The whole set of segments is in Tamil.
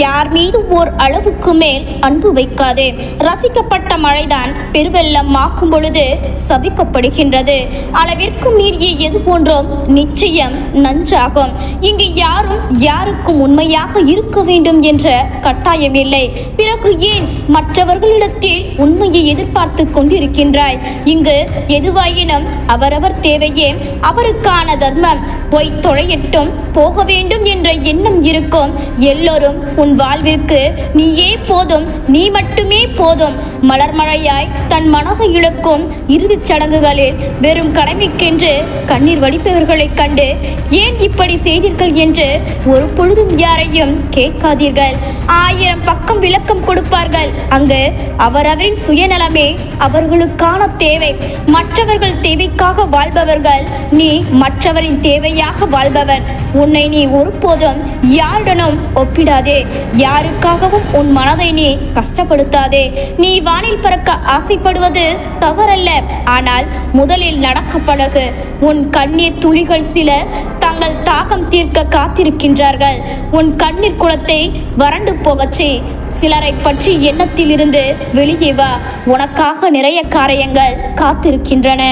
யார் மீது ஓர் அளவுக்கு மேல் அன்பு வைக்காதே. ரசிக்கப்பட்ட மழைதான் பெருவெள்ளம் ஆக்கும் பொழுது சபிக்கப்படுகின்றது அளவிற்கு மீறிய எது போன்றும் நிச்சயம் நஞ்சாகும். இங்கு யாரும் யாருக்கும் உண்மையாக இருக்க வேண்டும் என்ற கட்டாயமில்லை. பிறகு ஏன் மற்றவர்களிடத்தில் உண்மையை எதிர்பார்த்து கொண்டிருக்கின்றாய்? இங்கு எதுவாயினும் அவரவர் தேவையே. அவருக்கான தர்மம் பொய் தொலையட்டும் போக வேண்டும் என்ற எண்ணம் இருக்கும். எல்லோரும் உன் வாழ்விற்கு நீயே போதும் நீ மட்டுமே போதும். மலர்மழையாய் தன் மனதை இழக்கும் இறுதிச் சடங்குகளில் வெறும் கடமைக்கென்று கண்ணீர் வடிப்பவர்களைக் கண்டு ஏன் இப்படி செய்தீர்கள் என்று ஒரு பொழுதும் யாரையும் கேட்காதீர்கள். ஆயிரம் பக்கம் விளக்கம் கொடுப்பார்கள். அங்கு அவரவரின் சுயநலமே அவர்களுக்கான தேவை. மற்றவர்கள் தேவைக்காக வாழ்பவர்கள் நீ மற்றவரின் தேவையாக வாழ்பவன். உன்னை நீ ஒருபோதும் யாருடனும் ஒப்பிடாதே. யாருக்காகவும் உன் மனதை நீ கஷ்டப்படுத்தாதே. நீ வானில் பறக்க ஆசைப்படுவது தவறல்ல. ஆனால் முதலில் நடக்க பழகு. உன் கண்ணீர் துளிகள் சில தங்கள் தாகம் தீர்க்க காத்திருக்கின்றார்கள். உன் கண்ணீர் குளத்தை வறண்டு போகச்சே சிலரை பற்றி எண்ணத்திலிருந்து வெளியே வா. உனக்காக நிறைய காரியங்கள் காத்திருக்கின்றன.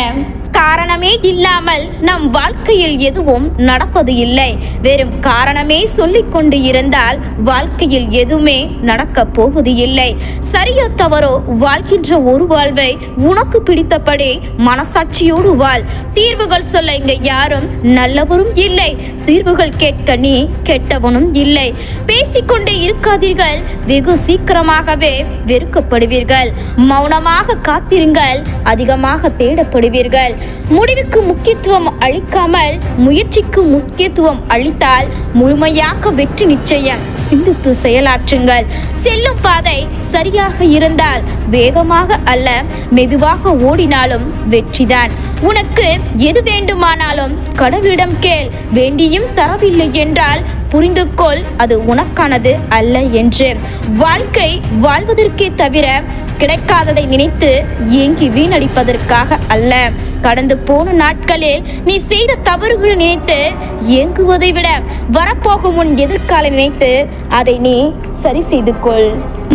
காரணமே இல்லாமல் நம் வாழ்க்கையில் எதுவும் நடப்பது இல்லை. வெறும் காரணமே சொல்லிக்கொண்டு இருந்தால் வாழ்க்கையில் எதுவுமே நடக்க போவது இல்லை. சரியோ தவறோ வாழ்கின்ற ஒரு வாழ்வை உனக்கு பிடித்தபடி மனசாட்சியோடு வாழ். தீர்வுகள் சொல்ல இங்க யாரும் நல்லவரும் இல்லை. தீர்வுகள் கேட்க நீ கெட்டவனும் இல்லை. பேசிக்கொண்டே இருக்காதீர்கள். வெகு சீக்கிரமாகவே வெறுக்கப்படுவீர்கள். மௌனமாக காத்திருங்கள். அதிகமாக தேடப்படுவீர்கள். முடிவுக்கு முக்கியத்துவம் அளிக்காமல் முயற்சிக்கு முக்கியத்துவம் அளித்தால் முழுமையாக வெற்றி நிச்சயம். சிந்தித்து செயலாற்றுங்கள். செல்லும் பாதை சரியாக இருந்தால் வேகமாக அல்ல மெதுவாக ஓடினாலும் வெற்றிதான். உனக்கு எது வேண்டுமானாலும் கடவுளிடம் கேள். வேண்டியும் தரவில்லை என்றால் புரிந்து கொள் அது உனக்கானது அல்ல என்று. வாழ்க்கை வாழ்வதற்கே தவிர கிடைக்காததை நினைத்து ஏங்கி வீணடிப்பதற்காக அல்ல. கடந்து போன நாட்களில் நீ செய்த தவறுகளை நினைத்து ஏங்குவதை விட வரப்போகும் உன் எதிர்கால நினைத்து அதை நீ சரி செய்து கொள்.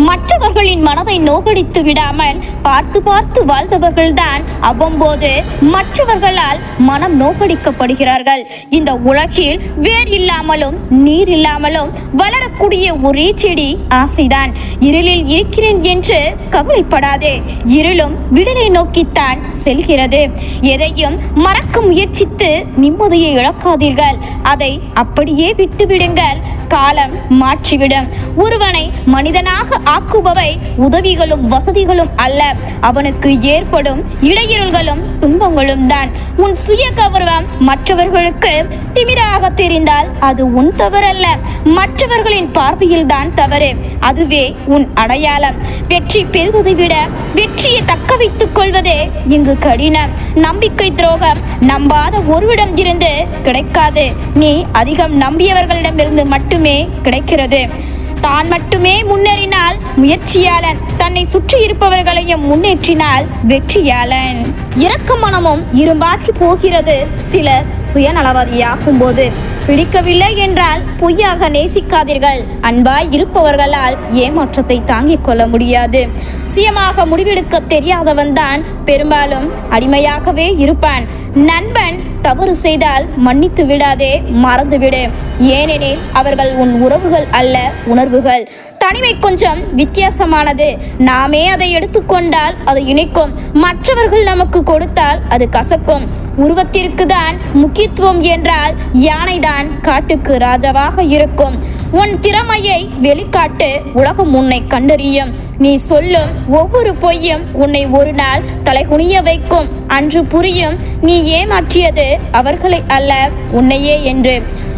மற்றவர்களின் மனதை நோகடித்து விடாமல் பார்த்து பார்த்து வாழ்ந்தவர்கள்தான் அவ்வம்போது மற்றவர்களால் மனம் நோகடிக்கப்படுகிறார்கள். இந்த உலகில் வேர் இல்லாமலும் நீர் இல்லாமலும் வளரக்கூடிய ஒரே செடி ஆசைதான். இருளில் இருக்கிறேன் என்று கவலைப்படாதே. இருளும் விடலை நோக்கித்தான் செல்கிறது. எதையும் மறக்க முயற்சித்து நிம்மதியை இழக்காதீர்கள். அதை அப்படியே விட்டுவிடுங்கள். காலம் மாற்றிவிடும். ஒருவனை மனிதனாக ஆக்குபவை உதவிகளும் வசதிகளும் அல்ல. அவனுக்கு ஏற்படும் இடையூறுகளும் துன்பங்களும் தான். உன் சுய கௌரவம் மற்றவர்களுக்கு திமிராக தெரிந்தால் அது உன் தவறல்ல. மற்றவர்களின் பார்வையில் தான் தவறு. அதுவே உன் அடையாளம். வெற்றி பெறுவதை விட வெற்றியை தக்க வைத்துக் கொள்வதே இங்கு கடினம். நம்பிக்கை துரோகம் நம்பாத ஒருவிடம் இருந்து கிடைக்காது. நீ அதிகம் நம்பியவர்களிடமிருந்து மட்டுமே கிடைக்கிறது. தான் மட்டுமே முன்னேறினால் முயற்சியாளன் தன்னை சுற்றி இருப்பவர்களையும் முன்னேற்றினால் வெற்றியாளன். இரக்கமனமும் இரும்பாக்கி போகிறது. சிலர் சுயநலவாதியாகும் போது பிடிக்கவில்லை என்றால் பொய்யாக நேசிக்காதீர்கள். அன்பாய் இருப்பவர்களால் ஏமாற்றத்தை தாங்கிக் கொள்ள முடியாது. சுயமாக முடிவெடுக்க தெரியாதவன் தான் பெரும்பாலும் அடிமையாகவே இருப்பான். நண்பன் தவறு செய்தால் மன்னித்து விடாதே மறந்துவிடு. ஏனெனில் அவர்கள் உன் உறவுகள் அல்ல உணர்வுகள். தனிமை கொஞ்சம் வித்தியாசமானது. நாமே அதை எடுத்துக்கொண்டால் அது இணைக்கும். மற்றவர்கள் நமக்கு கொடுத்தால் அது கசக்கும். உருவத்திற்கு தான் முக்கியத்துவம் என்றால் யானைதான் காட்டுக்கு ராஜாவாக இருக்கும். உன் திறமையை வெளிக்காட்டு உலகம் உன்னை கண்டறியும். நீ சொல்லும் ஒவ்வொரு பொய்யும் உன்னை ஒரு நாள் தலைகுனிய வைக்கும். அன்று புரியும் நீ ஏமாற்றியது அவர்களை அல்ல உன்னையே என்று.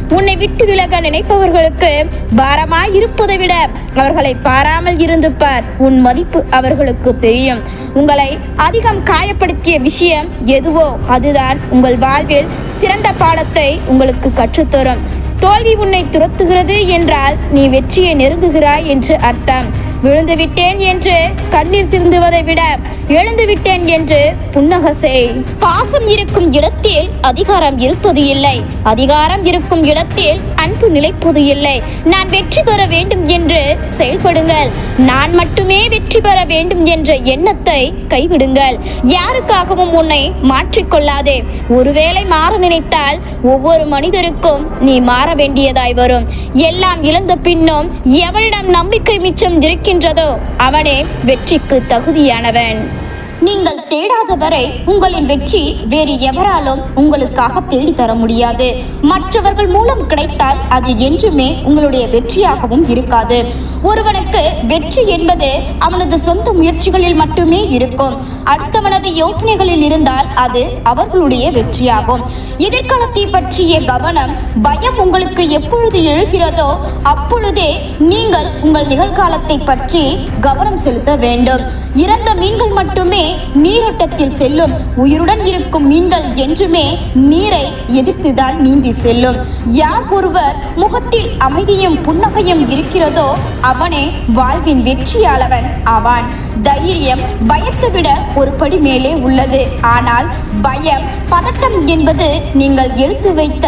உன்னை விட்டு விலக நினைப்பவர்களுக்கு பாரமாய் இருப்பதை விட அவர்களை பாராமல் இருந்து பார் உன் மதிப்பு அவர்களுக்கு தெரியும். உங்களை அதிகம் காயப்படுத்திய விஷயம் எதுவோ அதுதான். உங்கள் வாழ்வில் சிறந்த பாடத்தை உங்களுக்கு கற்றுத்தரும். தோல்வி உன்னை துரத்துகிறது என்றால் நீ வெற்றியை நெருங்குகிறாய் என்று அர்த்தம். விழுந்து விட்டேன் என்று கண்ணீர் சிந்துவதை விட எழுந்து விட்டேன் என்று புன்னக செய். பாசம் இருக்கும் இடத்தில் அதிகாரம் இருப்பது இல்லை. அதிகாரம் இருக்கும் இடத்தில் அன்பு நிலைப்பது இல்லை. நான் வெற்றி பெற வேண்டும் என்று செயல்படுங்கள். நான் மட்டுமே வெற்றி பெற வேண்டும் என்ற எண்ணத்தை கைவிடுங்கள். யாருக்காகவும் உன்னை மாற்றிக்கொள்ளாதே. ஒருவேளை மாற நினைத்தால் ஒவ்வொரு மனிதருக்கும் நீ மாற வேண்டியதாய் வரும். எல்லாம் இழந்த பின்னும் எவரிடம் நம்பிக்கை மிச்சம் இருக்கின்றதோ அவனே வெற்றிக்கு தகுதியானவன். நீங்கள் தேடாத வரை உங்களின் வெற்றி வேறு எவராலும் உங்களுக்காக தேடி தர முடியாது. மற்றவர்கள் மூலம் கிடைத்தால் அது என்றுமே உங்களுடைய வெற்றியாகவும் இருக்காது. ஒருவனுக்கு வெற்றி என்பது அவனது சொந்த முயற்சிகளில் மட்டுமே இருக்கும். அடுத்தவனது யோசனைகளில் இருந்தால் அது அவர்களுடைய வெற்றியாகும். எதிர்காலத்தை பற்றிய கவனம் பயம் உங்களுக்கு எப்பொழுது எழுகிறதோ அப்பொழுதே நீங்கள் உங்கள் நிகழ்காலத்தை பற்றி கவனம் செலுத்த வேண்டும். இறந்த மீன்கள் மட்டுமே நீரோட்டத்தில் செல்லும். உயிருடன் இருக்கும் மீன்கள் என்றுமே நீரை எதிர்த்துதான் நீந்தி செல்லும். யார் ஒருவர் முகத்தில் அமைதியும் புன்னகையும் இருக்கிறதோ அவனே வாழ்வின் வெற்றியாளவன் ஆவான். தைரியம் பயத்தை விட ஒரு படி மேலே உள்ளது. ஆனால் பயம் பதட்டம் என்பது நீங்கள் எடுத்து வைத்த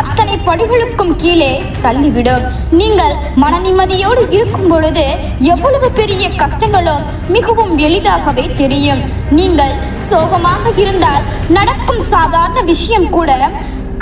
அத்தனை படிகளுக்கும் கீழே தள்ளிவிடும். நீங்கள் மன நிம்மதியோடு இருக்கும் பொழுது எவ்வளவு பெரிய கஷ்டங்களும் மிகவும் எளிதாகவே தெரியும். நீங்கள் சோகமாக இருந்தால் நடக்கும் சாதாரண விஷயம் கூட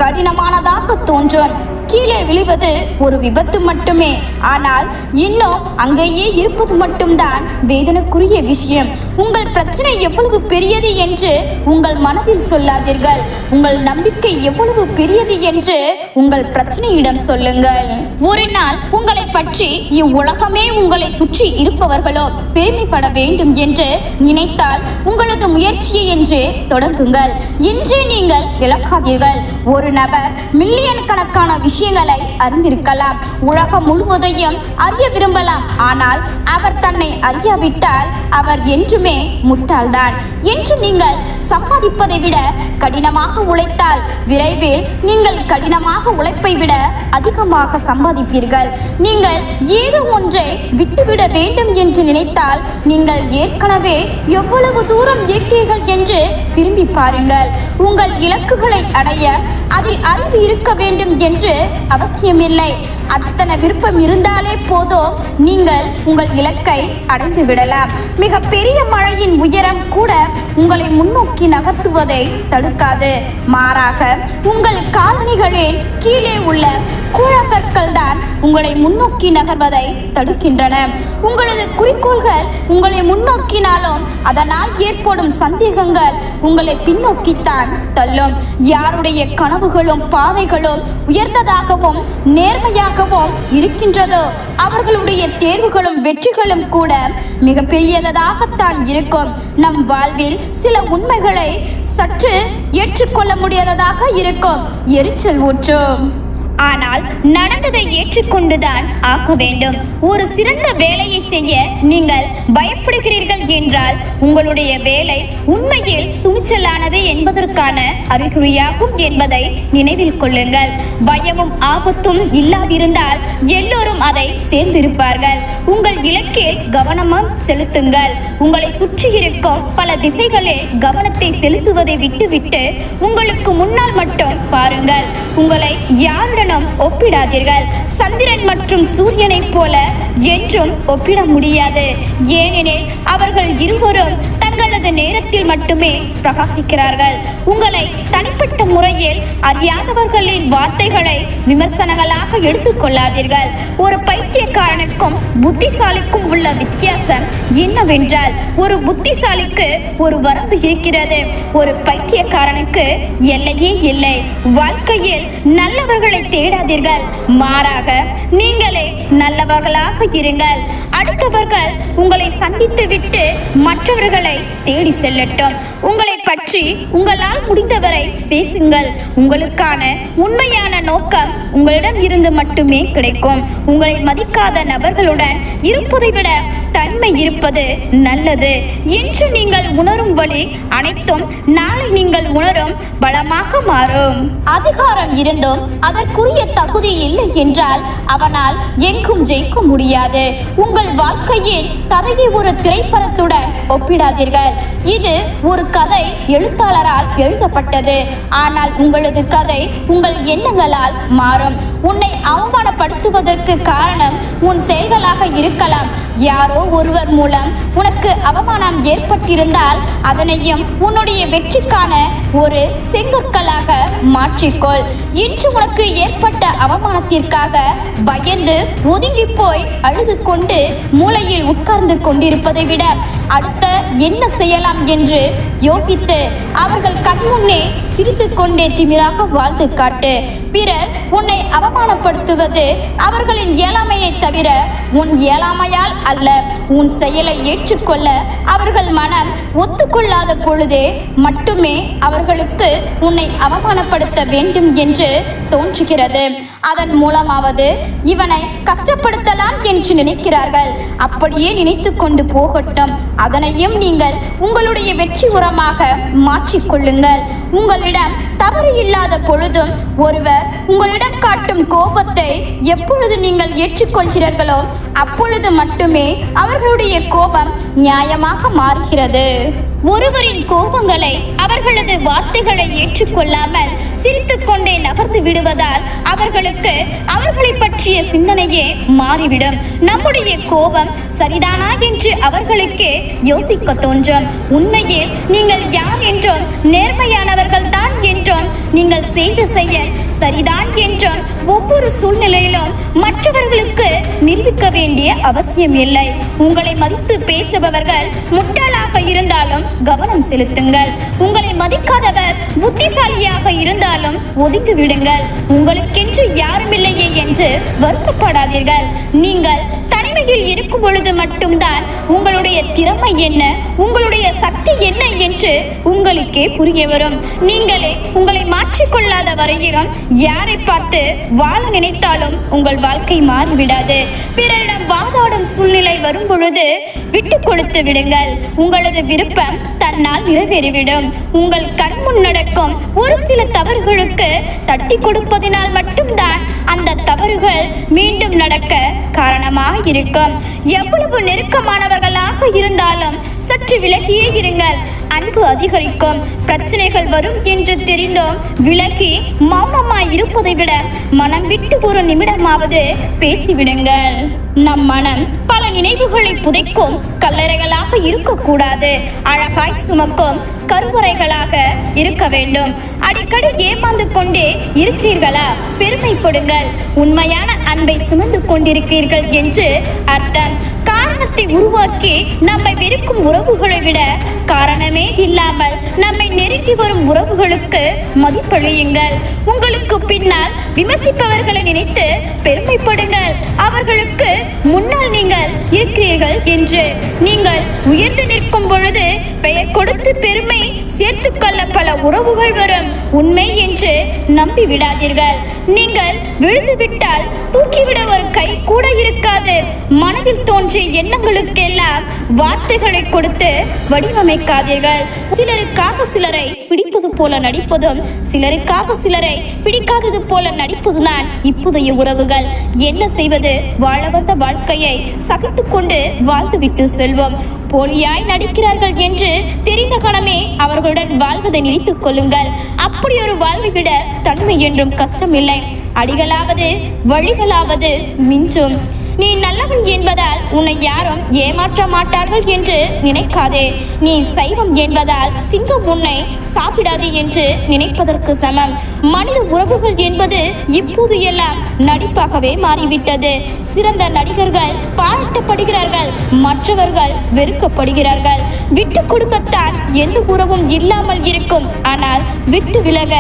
கடினமானதாக தோன்றும். கீழே விழுவது ஒரு விபத்து மட்டுமே. ஆனால் இன்னும் அங்கேயே இருப்பது மட்டும்தான் வேதனைக்குரிய விஷயம். உங்கள் பிரச்சனை எவ்வளவு பெரியது என்று உங்கள் மனதில் சொல்லாதீர்கள். உங்கள் நம்பிக்கை எவ்வளவு பெரியது என்று உங்கள் பிரச்சனையிடம் சொல்லுங்கள். ஒரு நாள் உங்களை பற்றி இவ்வுலகமே உங்களை சுற்றி இருப்பவர்களோ பெருமைப்பட வேண்டும் என்று நினைத்தால் உங்களது முயற்சியை என்று தொடங்குங்கள். இன்றே நீங்கள் இழக்காதீர்கள். ஒரு நபர் மில்லியன் கணக்கான விஷயம் விஷயங்களை அறிந்திருக்கலாம். உலகம் முழுவதையும் அறிய விரும்பலாம். ஆனால் அவர் தன்னை அறியாவிட்டால் அவர் என்றுமே முட்டாள்தான். என்று நீங்கள் சம்பாதிப்பதை விட கடினமாக உழைத்தால் விரைவில் நீங்கள் கடினமாக உழைப்பை விட அதிகமாக சம்பாதிப்பீர்கள். நீங்கள் ஏதோ ஒன்றை விட்டுவிட வேண்டும் என்று நினைத்தால் நீங்கள் ஏற்கனவே எவ்வளவு தூரம் இருக்கிறீர்கள் என்று திரும்பி பாருங்கள். உங்கள் இலக்குகளை அடைய அதில் அறிவு இருக்க வேண்டும் என்று அவசியமில்லை. அத்தனை விருப்பம் இருந்தாலே போதும் நீங்கள் உங்கள் இலக்கை அடைந்து விடலாம். மிக பெரிய மழையின் உயரம் கூட உங்களை முன்னோக்கி நகர்த்துவதை தடுக்காது. மாறாக உங்கள் காலணிகளின் கீழே உள்ள கூழாங்கற்கள் தான் உங்களை முன்னோக்கி நகர்வதை தடுக்கின்றன. உங்களது குறிக்கோள்கள் உங்களை முன்னோக்கினாலும் அதனால் ஏற்படும் சந்தேகங்கள் உங்களை பின்னோக்கித்தான் தள்ளும். யாருடைய கனவுகளும் பாதைகளும் உயர்ந்ததாகவும் நேர்மையாகவும் இருக்கின்றதோ அவர்களுடைய தேர்வுகளும் வெற்றிகளும் கூட மிக பெரியதாகத்தான் இருக்கும். நம் வாழ்வில் சில உண்மைகளை சற்று ஏற்றுக்கொள்ள முடியாததாக இருக்கும். எரிச்சல் ஊற்றும். ஆனால் நடந்ததை ஏற்றுக்கொண்டுதான் ஆக வேண்டும். ஒரு சிறந்த வேலையை செய்ய நீங்கள் பயப்படுகிறீர்கள் என்றால் உங்களுடைய வேலை உண்மையில் துணிச்சலானது என்பதற்கான அறிகுறியாகும் என்பதை நினைவில் கொள்ளுங்கள். பயமும் ஆபத்தும் இல்லாதிருந்தால் எல்லோரும் அதை சேர்ந்திருப்பார்கள். உங்கள் இலக்கில் கவனமும் செலுத்துங்கள். உங்களை சுற்றி இருக்கும் பல திசைகளில் கவனத்தை செலுத்துவதை விட்டுவிட்டு உங்களுக்கு முன்னால் மட்டும் பாருங்கள். உங்களை சந்திரனும் ஒப்பிடாதீர்கள். சந்திரன் மற்றும் சூரியனைப் போல என்றும் ஒப்பிட முடியாது. ஏனெனில் அவர்கள் இருவரும் தங்களது நேரத்தில் மட்டுமே பிரகாசிக்கிறார்கள். உங்களை தனிப்பட்ட முறையில் அறியாதவர்களின் வார்த்தைகளை விமர்சனங்களாக எடுத்துக்கொள்ளாதீர்கள் ஒரு பைத்தியக்காரனுக்கும் புத்திசாலிக்கும் உள்ள வித்தியாசம் என்னவென்றால் ஒரு புத்திசாலிக்கு ஒரு வரம்பு இருக்கிறது. ஒரு பைத்தியக்காரனுக்கு எல்லையே இல்லை. வாழ்க்கையில் நல்லவர்களை தேடாதீர்கள். மாறாக நீங்களே நல்லவர்களாக இருங்கள். அடுத்தவர்கள் உங்களை சந்தித்து விட்டு மற்றவர்களை தேடி செல்லட்டும். உங்களை பற்றி உங்களால் முடிந்தவரை பேசுங்கள். உங்களுக்கான உண்மையான நோக்கம் உங்களிடம் இருந்து மட்டுமே கிடைக்கும். உங்களை மதிக்காத நபர்களுடன் இருப்பதை விட தன்மை இருப்பது நல்லது. என்று நீங்கள் உணரும் வழி அனைத்தும் நாளை நீங்கள் உணரும் பலமாக மாறும். அதிகாரம் இருந்தும் அதற்குரிய தகுதி இல்லை என்றால் அவனால் எங்கும் ஜெயிக்க முடியாது. உங்கள் வாழ்க்கையில் கதையை ஒரு திரைப்படத்துடன் ஒப்பிடாதீர்கள். இது ஒரு கதை எழுத்தாளரால் எழுதப்பட்டது. ஆனால் உங்களது கதை உங்கள் எண்ணங்களால் மாறும். உன்னை அவமானப்படுத்துவதற்கு காரணம் உன் செயல்களாக இருக்கலாம். யாரோ ஒருவர் மூலம் உனக்கு அவமானம் ஏற்பட்டிருந்தால் அதனையும் உன்னுடைய வெற்றிக்கான ஒரு செங்கற்களாக மாற்றிக்கொள். இன்று உனக்கு ஏற்பட்ட அவமானத்திற்காக பயந்து ஒதுங்கி போய் அழுது கொண்டு மூளையில் உட்கார்ந்து கொண்டிருப்பதை விட அடுத்த என்ன செய்யலாம் என்று யோசித்து அவர்கள் கண்முன்னே சிரித்து கொண்டே திமிராக வாழ்ந்து காட்டு. பிறர் உன்னை அவமானப்படுத்துவது அவர்களின் இயலாமையை தவிர உன் இயலாமையால் அல்ல. உன் செயலை ஏற்றுக்கொள்ள அவர்கள் மனம் ஒத்துக்கொள்ளாத பொழுதே மட்டுமே அவர்களுக்கு உன்னை அவமானப்படுத்த வேண்டும் என்று தோன்றுகிறது. அதன் மூலமாவது இவனை கஷ்டப்படுத்தலாம் என்று நினைக்கிறார்கள். அப்படியே நினைத்து கொண்டு போகட்டும். அதனையும் நீங்கள் உங்களுடைய வெற்றி உரமாக மாற்றிக்கொள்ளுங்கள். உங்களிடம் தவறு இல்லாத பொழுதும் ஒருவர் உங்களிடம் காட்டும் கோபத்தை எப்பொழுது நீங்கள் ஏற்றுக்கொள்கிறீர்களோ அப்பொழுது மட்டுமே அவர்களுடைய கோபம் நியாயமாக மாறுகிறது. ஒருவரின் கோபங்களை அவர்களது வார்த்தைகளை ஏற்றுக்கொள்ளாமல் சிரித்துக்கொண்டே நகர்ந்து விடுவதால் அவர்களுக்கு அவர்களை பற்றிய சிந்தனையே மாறிவிடும். நம்முடைய கோபம் சரிதானா என்று அவர்களுக்கே யோசிக்க தோன்றும். உண்மையில் நீங்கள் யார் என்றும் நேர்மையானவர்கள் தான் என்றும் நீங்கள் செய்த செயல் சரிதான் என்றும் ஒவ்வொரு சூழ்நிலையிலும் மற்றவர்களுக்கு நிரூபிக்க வேண்டிய அவசியம் இல்லை. உங்களை மதித்து பேசுபவர்கள் முட்டாளாக இருந்தாலும் கவனம் செலுத்துங்கள். உங்களை மதிக்காதவர் புத்திசாலியாக இருந்தாலும் ஒதுங்கி விடுங்கள். உங்களுக்கென்று யாருமில்லையே என்று வருத்தப்படாதீர்கள். நீங்கள் நிலைமையில் இருக்கும் பொழுது மட்டும்தான் உங்களுடைய திறமை என்ன உங்களுடைய சக்தி என்ன என்று உங்களுக்கே புரிய வரும். நீங்களே உங்களை மாற்றிக்கொள்ளாத வரையிலும் யாரை பார்த்து வாழ நினைத்தாலும் உங்கள் வாழ்க்கை மாறிவிடாது. பிறரிடம் வாதாடும் சூழ்நிலை வரும் பொழுது விட்டு கொடுத்து விடுங்கள். உங்களது விருப்பம் தன்னால் நிறைவேறிவிடும். உங்கள் கண்முன் நடக்கும் ஒரு சில தவறுகளுக்கு தட்டி கொடுப்பதினால் மட்டும்தான் அந்த தவறுகள் மீண்டும் நடக்க காரணமாக இருக்கும் எவ்வளவு நெருக்கமானவர்களாக இருந்தாலும் சற்று விலகியே இருங்கள். அன்பு அதிகரிக்கும். பிரச்சனைகள் வரும் என்று தெரிந்தும் விலகி மௌனமாய் இருப்பதை விட மனம் விட்டு ஒரு நிமிடமாவது பேசிவிடுங்கள். நம் மனம் பல நினைவுகளை புதைக்கும் கல்லறைகளாக இருக்கக்கூடாது. அழகாய் சுமக்கும் கருவறைகளாக இருக்க வேண்டும். அடிக்கடி ஏமாந்து கொண்டே இருக்கிறீர்களா? பெருமைப்படுங்கள். உண்மையான அன்பை சுமந்து கொண்டிருக்கிறீர்கள் என்று அர்த்தம். காரணத்தை உருவாக்கி நம்மை வெறுக்கும் உறவுகளை விட காரணமே இல்லாமல் நம்மை நெருங்கி வரும் உறவுகளுக்கு மதிப்பளியுங்கள். உங்களுக்கு பின்னால் விமர்சிப்பவர்களை நினைத்து பெருமைப்படுங்கள். அவர்களுக்கு முன்னால் நீங்கள் இருக்கிறீர்கள் என்று நீங்கள் உயர்ந்து நிற்கும் பொழுது பெயர் கொடுத்து பெருமை சேர்த்து கொள்ள பல உறவுகள் வரும். உண்மை என்று நம்பி விடாதீர்கள் நீங்கள் விழுந்துவிட்டால் தூக்கிவிட ஒரு கை கூட இருக்காது. மனதில் தோன்றிய மக்களுக்கெல்லாம் வார்த்தைகளை கொடுத்து வடிவமைக்காதீர்கள். சிலருக்காக சிலரை பிடிப்பது போல நடிப்பதும் சிலருக்காக சிலரை பிடிக்காதது போல நடிப்பதுதான் இப்போதைய உறவுகள். என்ன செய்வது? வாழ வந்த வாழ்க்கையை சகித்து கொண்டு வாழ்ந்துவிட்டு செல்வோம். போலியாய் நடிக்கிறார்கள் என்று தெரிந்த கணமே அவர்களுடன் வாழ்வதை நினைத்துக் கொள்ளுங்கள். அப்படி ஒரு வாழ்வை விட தன்மை என்றும் கஷ்டமில்லை. அடிகளாவது வழிகளாவது மிஞ்சும். நீ நல்லவன் என்பதால் உன்னை யாரும் ஏமாற்ற மாட்டார்கள் என்று நினைக்காதே. நீ சைவம் என்பதால் சிங்கம் உன்னை சாப்பிடாது என்று நினைப்பதற்கு சமம். மனித உறவுகள் என்பது இப்போது எல்லாம் நடிப்பாகவே மாறிவிட்டது. சிறந்த நடிகர்கள் பாராட்டப்படுகிறார்கள் மற்றவர்கள் வெறுக்கப்படுகிறார்கள். விட்டு கொடுக்கத்தான் எந்த உறவும் இல்லாமல் இருக்கும். ஆனால் விட்டு விலக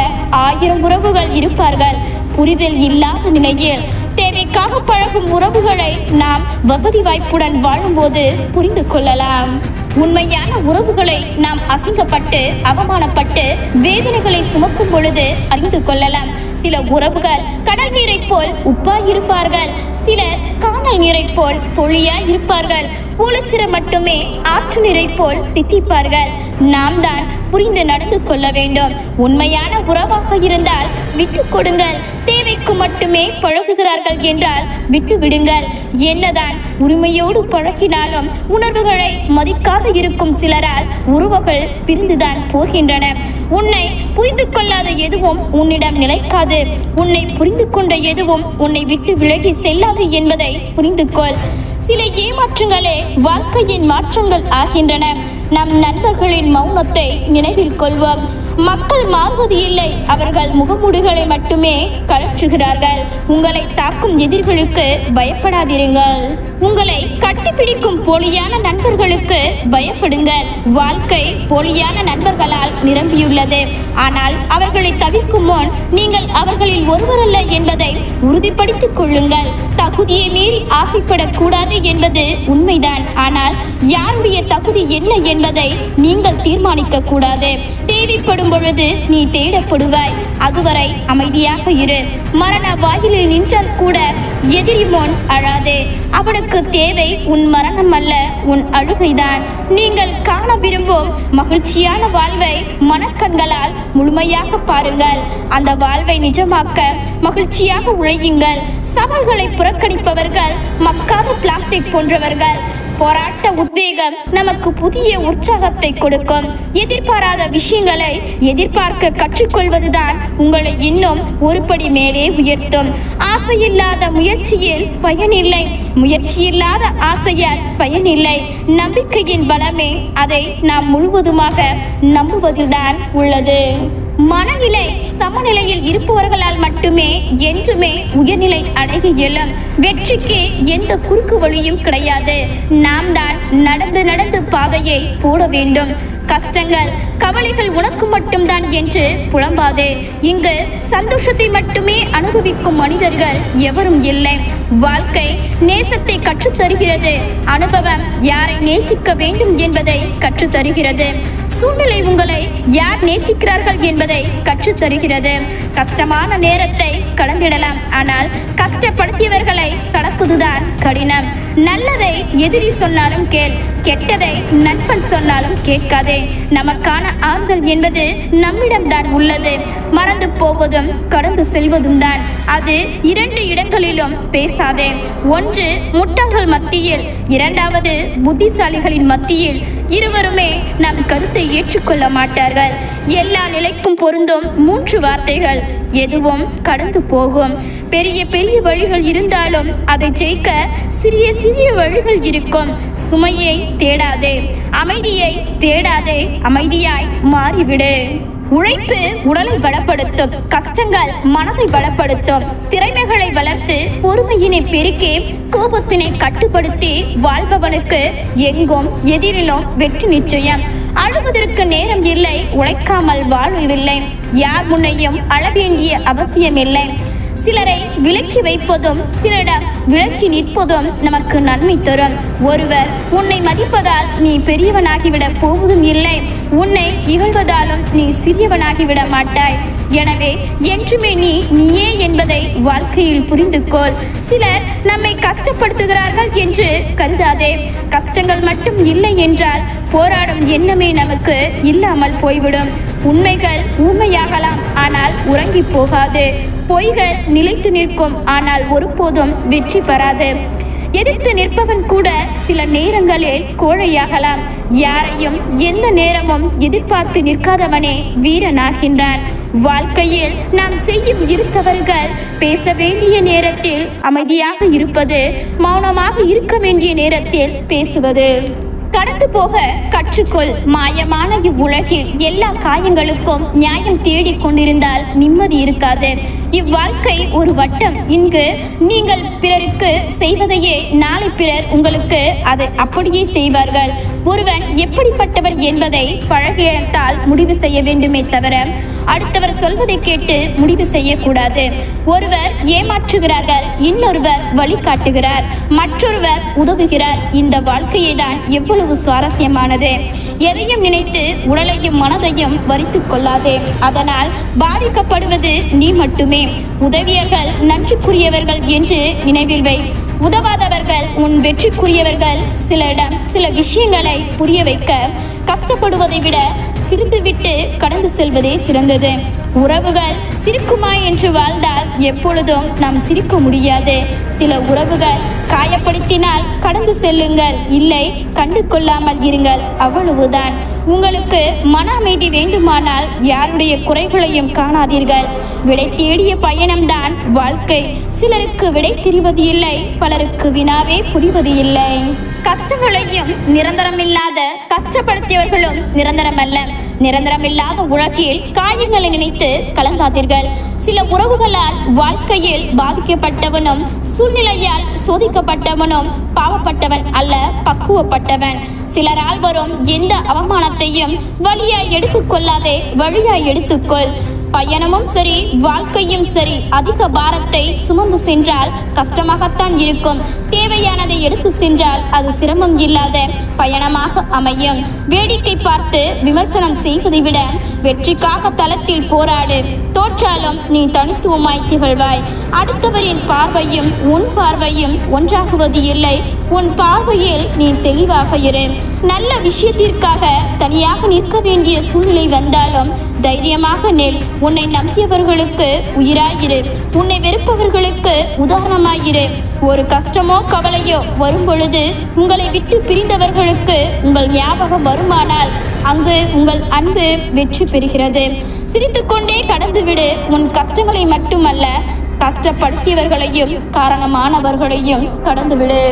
ஆயிரம் உறவுகள் இருப்பார்கள். புரிதல் இல்லாத நிலையில் தேவைக்காக பழகும் உறவுகளை நாம் வசதி வாய்ப்புடன் வாழும்போது புரிந்து கொள்ளலாம். உண்மையான உறவுகளை நாம் அசிங்கப்பட்டு அவமானப்பட்டு வேதனைகளை சுமக்கும் பொழுது அறிந்து கொள்ளலாம். சில உறவுகள் கடல் நீரைப் போல் உப்பாய் இருப்பார்கள் சிலர் காணல் நீரை போல் பொழியாய் இருப்பார்கள் ஒரு சிலர் மட்டுமே ஆற்று நீரை போல் தித்திப்பார்கள். நாம் தான் புரிந்து நடந்து கொள்ள வேண்டும். உண்மையான உறவாக இருந்தால் விட்டு கொடுங்கள். தேவைக்கு மட்டுமே பழகுகிறார்கள் என்றால் விட்டு விடுங்கள் என்னதான் உரிமையோடு பழகினாலும் உணர்வுகளை மதிக்காது இருக்கும் சிலரால் உறவுகள் பிரிந்துதான் போகின்றன. உன்னை புரிந்து கொள்ளாத எதுவும் உன்னிடம் நிலைக்காது. உன்னை புரிந்து கொண்ட எதுவும் உன்னை விட்டு விலகி செல்லாது என்பதை புரிந்து கொள் சில ஏமாற்றங்களே வாழ்க்கையின் மாற்றங்கள் ஆகின்றன. நம் நண்பர்களின் மௌனத்தை நினைவில் கொள்வோம். மக்கள் மாறுவது இல்லை. அவர்கள் முகமூடிகளை மட்டுமே கழற்றுகிறார்கள். உங்களை தாக்கும் எதிர்களுக்கு பயப்படாதிருங்கள். உங்களை கட்டிப்பிடிக்கும் போலியான நண்பர்களுக்கு பயப்படுங்கள். வாழ்க்கை போலியான நண்பர்களால் நிரம்பியுள்ளது. ஆனால் அவர்களை தவிர்க்கும் முன் நீங்கள் அவர்களில் ஒருவரல்ல என்பதை உறுதிப்படுத்திக் கொள்ளுங்கள். தகுதியை மீறி ஆசைப்படக்கூடாது என்பது உண்மைதான். ஆனால் யாருடைய தகுதி என்ன என்பதை நீங்கள் தீர்மானிக்க கூடாது தேவைப்படும் பொழுது நீ தேடப்படுவாய். அதுவரை அமைதியாக இரு. மரண வாயிலில் நின்றால் கூட எதிரி முன் அழாதே. அவனுக்கு தேவை உன் மரணம் அல்ல உன் அழுகைதான். நீங்கள் காண விரும்பும் மகிழ்ச்சியான வாழ்வை மனக்கண்களால் முழுமையாக பாருங்கள். அந்த வாழ்வை நிஜமாக்க மகிழ்ச்சியாக உழையுங்கள். சவால்களை புறக்கணிப்பவர்கள் மக்காத பிளாஸ்டிக் போன்றவர்கள். போராட்ட உத்வேகம் நமக்கு புதிய உற்சாகத்தை கொடுக்கும். எதிர்பாராத விஷயங்களை எதிர்பார்க்க கற்றுக்கொள்வதுதான் உங்களை இன்னும் ஒரு படி மேலே உயர்த்தும். ஆசையில்லாத முயற்சியில் பயனில்லை. முயற்சியில்லாத ஆசையால் பயனில்லை. நம்பிக்கையின் பலமே அதை நாம் முழுவதுமாக நம்புவதில்தான் உள்ளது. மனநிலை சமநிலையில் இருப்பவர்களால் மட்டுமே என்றுமே உயர்நிலை அடைய இயலும். வெற்றிக்கு எந்த குறுக்கு வழியும் கிடையாது. நாம் தான் நடந்து நடந்து பாதையை போட வேண்டும். கஷ்டங்கள் கவலைகள் உனக்கு மட்டும்தான் என்று புலம்பாதே. இங்கு சந்தோஷத்தை மட்டுமே அனுபவிக்கும் மனிதர்கள் எவரும் இல்லை. வாழ்க்கை நேசத்தை கற்றுத்தருகிறது. அனுபவம் யாரை நேசிக்க வேண்டும் என்பதை கற்றுத்தருகிறது. சூழ்நிலை உங்களை யார் நேசிக்கிறார்கள் என்பதை கற்றுத்தருகிறது. கஷ்டமான நேரத்தை கடந்திடலாம். ஆனால் கஷ்டப்படுத்தியவர்களை கடப்பதுதான் கடினம். நல்லதை எதிரி சொன்னாலும் கேள் கெட்டதை நண்பன் சொன்னாலும் கேட்காதே. நமக்கான ஆறுதல் என்பது நம்மிடம்தான் உள்ளது. மறந்து போவதும் கடந்து செல்வதும் தான் அது இரண்டு இடங்களிலும் பேசாதே. ஒன்று முட்டாள்கள் மத்தியில். இரண்டாவது புத்திசாலிகளின் மத்தியில். இருவருமே நம் கருத்தை ஏற்றுக்கொள்ள மாட்டார்கள். எல்லா நிலைக்கும் பொருந்தும் மூன்று வார்த்தைகள். எதுவும் கடந்து போகும். பெரிய பெரிய வழிகள் இருந்தாலும் அதை ஜெயிக்க சிறிய சிறிய வழிகள் இருக்கும். சுமையை தேடாதே. அமைதியை தேடாதே. அமைதியாய் மாறிவிடு. உழைப்பு உடலை பலப்படுத்தும். கஷ்டங்கள் மனதை பலப்படுத்தும். திறமைகளை வளர்த்து பொறுமையினை பெருக்கி கோபத்தினை கட்டுப்படுத்தி வாழ்பவனுக்கு எங்கும் எதிரிலும் வெற்றி நிச்சயம். அழுவதற்கு நேரம் இல்லை. உழைக்காமல் வாழ்வில்லை யார் முன்னையும் அழ வேண்டிய அவசியமில்லை. சிலரை விலக்கி வைப்பதும் சிலரிடம் விலக்கி நிற்பதும் நமக்கு நன்மை தரும். ஒருவர் உன்னை மதிப்பதால் நீ பெரியவனாகிவிட போவதும் இல்லை. உன்னை இகழ்வதாலும் நீ சிறியவனாகிவிட மாட்டாய். எனவே என்றுமே நீ நீயே என்பதை வாழ்க்கையில் புரிந்து கொள் சிலர் நம்மை கஷ்டப்படுத்துகிறார்கள் என்று கருதாதே. கஷ்டங்கள் மட்டும் இல்லை என்றால் போராடும் எண்ணமே நமக்கு இல்லாமல் போய்விடும். உண்மைகள் ஊமையாகலாம். ஆனால் உறங்கி போகாது. பொய்கள் நிலைத்து நிற்கும். ஆனால் ஒருபோதும் வெற்றி பெறாது. எதிர்த்து நிற்பவன் கூட சில நேரங்களில் கோழையாகலாம். யாரையும் எந்த நேரமும் எதிர்பார்த்து நிற்காதவனே வீரனாகின்றான். வாழ்க்கையில் நாம் செய்யும் இருத்தவர்கள் பேச வேண்டிய நேரத்தில் அமைதியாக இருப்பது மௌனமாக இருக்க வேண்டிய நேரத்தில் பேசுவது. கடந்து போக கற்றுக்கொள். மாயமான இவ்வுலகில் எல்லா காயங்களுக்கும் நியாயம் தேடிக் கொண்டிருந்தால் நிம்மதி இருக்காது. இவ்வாழ்க்கை ஒரு வட்டம். இங்கு நீங்கள் பிறருக்கு செய்வதையே நாளை பிறர் உங்களுக்கு அதை அப்படியே செய்வார்கள். ஒருவன் எப்படிப்பட்டவன் என்பதை பழகியத்தால் முடிவு செய்ய வேண்டுமே தவிர அடுத்தவர் சொல்வதை கேட்டு முடிவு செய்யக்கூடாது. ஒருவர் ஏமாற்றுகிறார்கள் இன்னொருவர் வழிகாட்டுகிறார். மற்றொருவர் உதவுகிறார். இந்த வாழ்க்கையை தான் எவ்வளவு சுவாரஸ்யமானது. எதையும் நினைத்து உடலையும் மனதையும் வரித்துக் கொள்ளாதே. அதனால் பாதிக்கப்படுவது நீ மட்டுமே. உதவியர்கள் நன்றிக்குரியவர்கள் என்று நினைவில் வை. உதவாதவர்கள் உன் வெற்றிக்குரியவர்கள். சிலரிடம் சில விஷயங்களை புரிய வைக்க கஷ்டப்படுவதை விட சிரித்துவிட்டு கடந்து செல்வதே சிறந்தது. உறவுகள் சிரிக்குமா என்று வாழ்ந்தால் எப்பொழுதும் நாம் சிரிக்க முடியாது. சில உறவுகள் காயப்படுத்தினால் கடந்து செல்லுங்கள். இல்லை கண்டு கொள்ளாமல் இருங்கள். அவ்வளவுதான். உங்களுக்கு மன அமைதி வேண்டுமானால் யாருடைய குறைகளையும் காணாதீர்கள். விடை தேடிய பயணம்தான் வாழ்க்கை. சிலருக்கு விடை தெரிவது இல்லை பலருக்கு வினாவே புரிவது இல்லை. கஷ்டங்களையும் நிரந்தரமில்லாத கஷ்டப்படுத்தியவர்களும் நிரந்தரமல்ல. நிரந்தரமில்லாத உலகில் காயங்களை நினைத்து கலங்காதீர்கள். சில உறவுகளால் வாழ்க்கையில் பாதிக்கப்பட்டவனும் சூழ்நிலையால் சோதிக்கப்பட்டவனும் பாவப்பட்டவன் அல்ல பக்குவப்பட்டவன். சிலரால் வரும் எந்த அவமானத்தையும் வழியாய் எடுத்துக்கொள்ளாதே வழியாய் எடுத்துக்கொள். பயணமும் சரி வாழ்க்கையும் சரி அதிக பாரத்தை சுமந்து சென்றால் கஷ்டமாகத்தான் இருக்கும். தேவையானதை எடுத்து சென்றால் அது சிரமம் இல்லாத பயணமாக அமையும். வேடிக்கை பார்த்து விமர்சனம் செய்வதை விட வெற்றிக்காக தளத்தில் போராடு. தோற்றாலும் நீ தனித்துவமாய் திகழ்வாய். அடுத்தவரின் பார்வையும் உன் பார்வையும் ஒன்றாகுவது இல்லை. உன் பார்வையில் நீ தெளிவாக இரு. நல்ல விஷயத்திற்காக தனியாக நிற்க வேண்டிய சூழ்நிலை வந்தாலும் தைரியமாக நெல். உன்னை நம்பியவர்களுக்கு உயிராயிரு. உன்னை வெறுப்பவர்களுக்கு உதாரணமாயிரு. ஒரு கஷ்டமோ கவலையோ வரும் பொழுது உங்களை விட்டு பிரிந்தவர்களுக்கு உங்கள் ஞாபகம் வருமானால் அங்கு உங்கள் அன்பு வெற்றி பெறுகிறது. சிரித்துக்கொண்டே கடந்துவிடு. உன் கஷ்டங்களை மட்டுமல்ல கஷ்டப்படுத்தியவர்களையும் காரணமானவர்களையும் கடந்துவிடு.